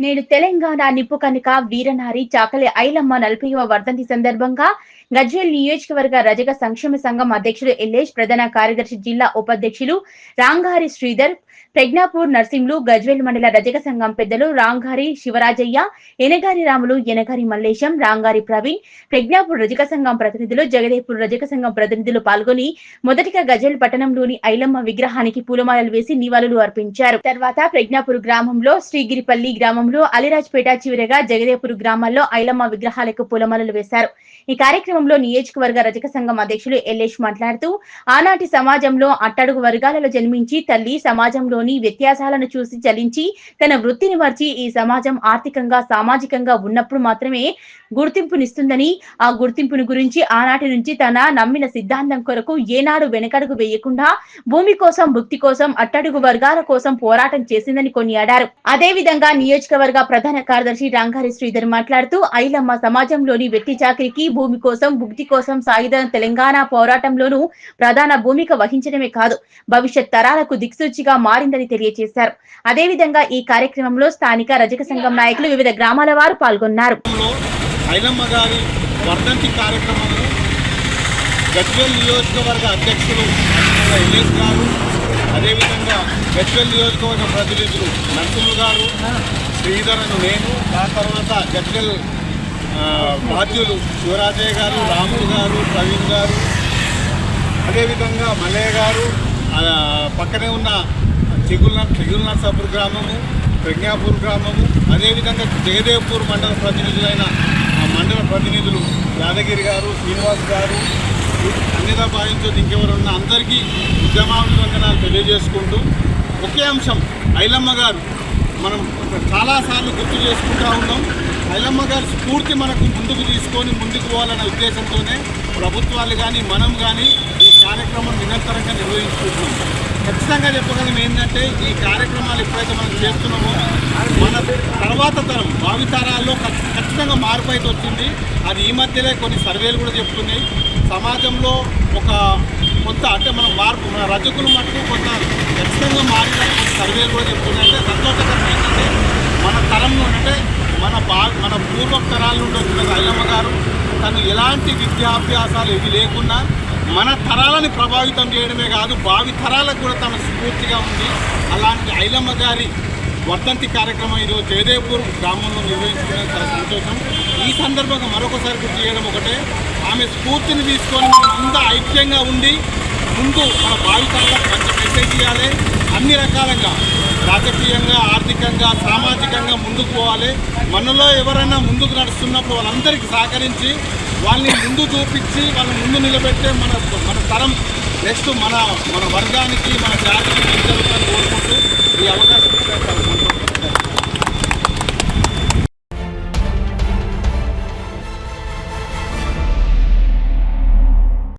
నేడు తెలంగాణ నిప్పు కనిక వీరనారి చాకలి ఐలమ్మ నలభైవ వర్ధంతి సందర్భంగా గజ్వేల్ నియోజకవర్గ రజక సంక్షేమ సంఘం అధ్యక్షుడు ఎల్లేష్ ప్రధాన కార్యదర్శి జిల్లా ఉపాధ్యక్షులు రాంగారి శ్రీధర్ ప్రజ్ఞాపూర్ నర్సింహులు గజ్వేల్ మండల రజక సంఘం పెద్దలు రాంగారి శివరాజయ్య ఎనగారి రాములు ఎనగారి మల్లేశం రాంగారి ప్రవీణ్ ప్రజ్ఞాపూర్ రజక సంఘం ప్రతినిధులు జగదేపూర్ రజక సంఘం ప్రతినిధులు పాల్గొని మొదటిగా గజ్వేల్ పట్టణంలోని ఐలమ్మ విగ్రహానికి పూలమాలలు వేసి నివాళులు అర్పించారు. తర్వాత ప్రజ్ఞాపూర్ గ్రామంలో శ్రీగిరిపల్లి గ్రామం గ్రామంలో అలిరాజ్పేట చివరగా జగదేపూర్ గ్రామాల్లో ఐలమ్మ విగ్రహాలకు పూలమాలలు వేశారు. ఈ కార్యక్రమంలో నియోజకవర్గ రజక సంఘం అధ్యక్షులు ఎల్లేష్ మాట్లాడుతూ ఆనాటి సమాజంలో అట్టడుగు వర్గాలలో జన్మించి తల్లి సమాజంలోని వ్యత్యాసాలను చూసి చలించి తన వృత్తిని మర్చి ఈ సమాజం ఆర్థికంగా సామాజికంగా ఉన్నప్పుడు మాత్రమే గుర్తింపునిస్తుందని ఆ గుర్తింపును గురించి ఆనాటి నుంచి తన నమ్మిన సిద్ధాంతం కొరకు ఏనాడు వెనకడుగు వేయకుండా భూమి కోసం భుక్తి కోసం అట్టడుగు వర్గాల కోసం పోరాటం చేసిందని కొనియాడారు. అదేవిధంగా నియోజకవర్గ నియోజకవర్గ ప్రధాన కార్యదర్శి రంగారి శ్రీధర్ మాట్లాడుతూ ఐలమ్మ సమాజంలోని వెట్టి చాకరికి భూమి కోసం భుక్తి కోసం సాయుధ తెలంగాణ పోరాటంలోనూ ప్రధాన భూమిక వహించడమే కాదు భవిష్యత్ తరాలకు దిక్సూచిగా మారిందని తెలియజేశారు. అదేవిధంగా ఈ కార్యక్రమంలో స్థానిక రజక సంఘం నాయకులు వివిధ గ్రామాల వారు పాల్గొన్నారు. నియోజకవర్గ అధ్యక్షులు గజ్వేల్ నియోజకవర్గ ప్రతినిధులు నరసింహ గారు శ్రీధరను నేను ఆ తర్వాత గజ్వేల్ బాధ్యులు శివరాజయ్య గారు రాములు గారు ప్రవీణ్ గారు అదేవిధంగా మల్లయ్య గారు పక్కనే ఉన్న చిగుల్ తిగుల్నర్సాపూర్ గ్రామము ప్రజ్ఞాపూర్ గ్రామము అదేవిధంగా జగదేవ్పూర్ మండల ప్రతినిధులైన ఆ మండల ప్రతినిధులు యాదగిరి గారు శ్రీనివాస్ గారు అన్నిదా భావించొద్దు ఇంకెవరు ఉన్న అందరికీ ఉద్యమాభివందనాలు తెలియజేసుకుంటూ ఒకే అంశం ఐలమ్మ గారు. మనం చాలాసార్లు గుర్తు చేసుకుంటూ ఉన్నాం. ఐలమ్మ గారి స్ఫూర్తి మనకు ముందుకు తీసుకొని ముందుకు పోవాలనే ఉద్దేశంతోనే ప్రభుత్వాలు కానీ మనం కానీ ఈ కార్యక్రమం నిరంతరంగా నిర్వహించుకుంటున్నాం ఖచ్చితంగా చెప్పగలం ఏంటంటే ఈ కార్యక్రమాలు ఎప్పుడైతే మనం చేస్తున్నామో మన తర్వాత తరం భావితరాల్లో ఖచ్చితంగా మార్పు అయితే వచ్చింది. అది ఈ మధ్యలో కొన్ని సర్వేలు కూడా చెప్తున్నాయి. సమాజంలో ఒక కొంత అంటే మన మార్పు మన రజకులు మట్టుకు కొంత ఖచ్చితంగా మారిన సర్వే కూడా చెప్తుందంటే సంతోషకరం ఏంటంటే మన తరంలో అంటే మన బా మన పూర్వతరాల నుండి వచ్చిన ఐలమ్మ గారు తను ఎలాంటి విద్యాభ్యాసాలు ఇవి లేకుండా మన తరాలని ప్రభావితం చేయడమే కాదు భావి తరాలకు కూడా తన స్ఫూర్తిగా ఉంది. అలాంటి ఐలమ్మ గారి వర్ధంతి కార్యక్రమం ఈరోజు జయదేవ్పూర్ గ్రామంలో నిర్వహించుకునే చాలా సంతోషం. ఈ సందర్భంగా మరొకసారి గుర్తు చేయడం ఒకటే ఆమె స్ఫూర్తిని తీసుకొని మనం అంతా ఐక్యంగా ఉండి ముందు మన భావితరాలకు మంచి మెసేజ్ ఇవ్వాలి. అన్ని రకాలుగా రాజకీయంగా ఆర్థికంగా సామాజికంగా ముందుకు పోవాలి. మనలో ఎవరైనా ముందుకు నడుస్తున్నప్పుడు వాళ్ళందరికీ సహకరించి వాళ్ళని ముందు చూపించి వాళ్ళని ముందు నిలబెట్టే మన మన తరం నెక్స్ట్ మన మన వర్గానికి మన జాతికి కోరుకుంటూ ఈ అవకాశం